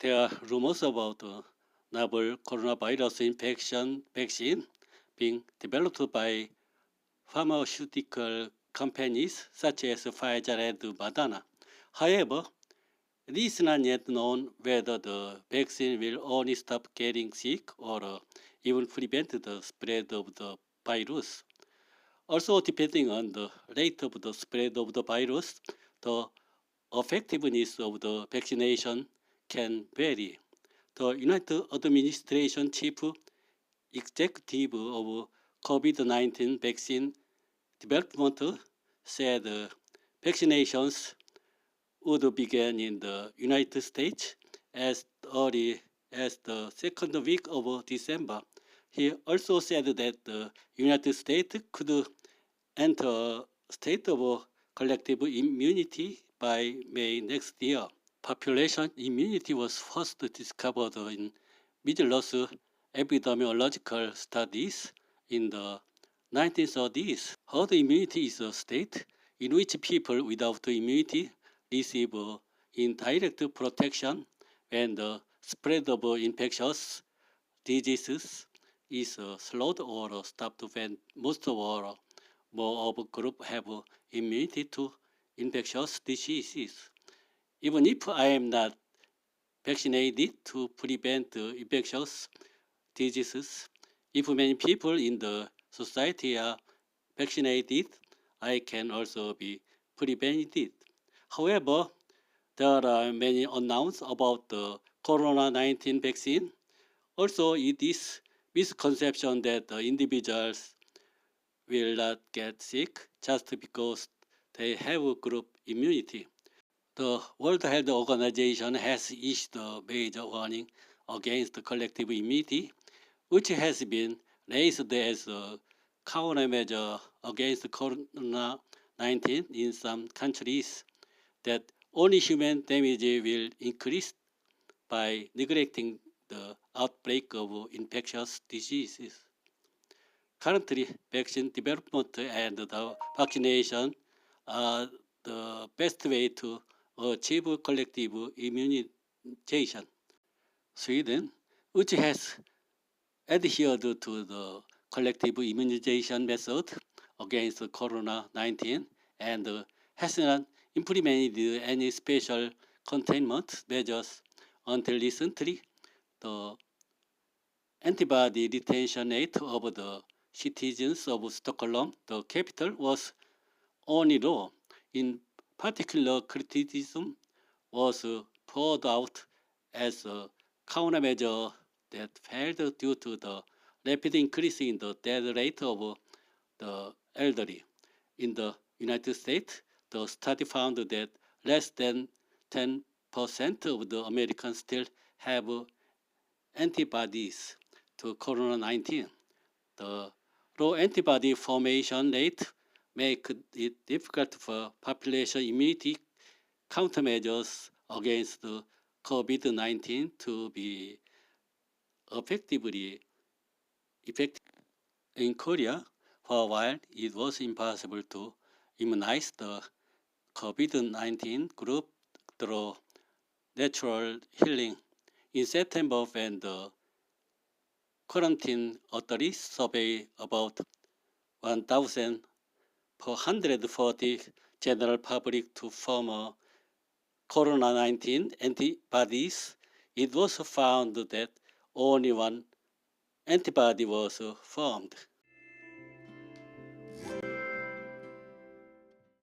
there are rumors about uh, novel coronavirus infection vaccine being developed by pharmaceutical companies such as Pfizer and Moderna. However, it is not yet known whether the vaccine will only stop getting sick or uh, even prevent the spread of the virus. Also, depending on the rate of the spread of the virus, the effectiveness of the vaccination can vary. The United Administration Chief Executive of COVID-19 vaccine development said vaccinations would begin in the United States as early as the second week of December. He also said that the United States could enter a state of collective immunity by May next year. Population immunity was first discovered in middle-earth epidemiological studies in the 1930s. Herd immunity is a state in which people without immunity receive uh, indirect protection when uh, the spread of infectious diseases is uh, slowed or stopped when most or uh, more of a group have immunity to infectious diseases. Even if I am not vaccinated to prevent infectious diseases, if many people in the society are vaccinated, I can also be prevented. However, there are many unknowns about the corona-19 vaccine. Also, it is misconception that the individuals will not get sick just because they have group immunity. The World Health Organization has issued a major warning against collective immunity, which has been raised as a countermeasure against corona-19 in some countries that only human damage will increase by neglecting the outbreak of infectious diseases. Currently, vaccine development and the vaccination are the best way to achieve collective immunization. Sweden, which has adhered to the collective immunization method against corona-19 and has not implemented any special containment measures until recently, the antibody retention rate of the citizens of Stockholm, the capital, was only low. In particular, criticism was poured out as a countermeasure that failed due to the rapid increase in the death rate of the elderly. In the United States, the study found that less than 10% of the Americans still have antibodies to corona-19. The low antibody formation rate make it difficult for population immunity countermeasures against COVID-19 to be effectively effective. In Korea, for a while, it was impossible to immunize the COVID-19 group through natural healing. In September, when the quarantine authorities surveyed about 1,440 general public to form a corona-19 antibodies, it was found that only one antibody was formed.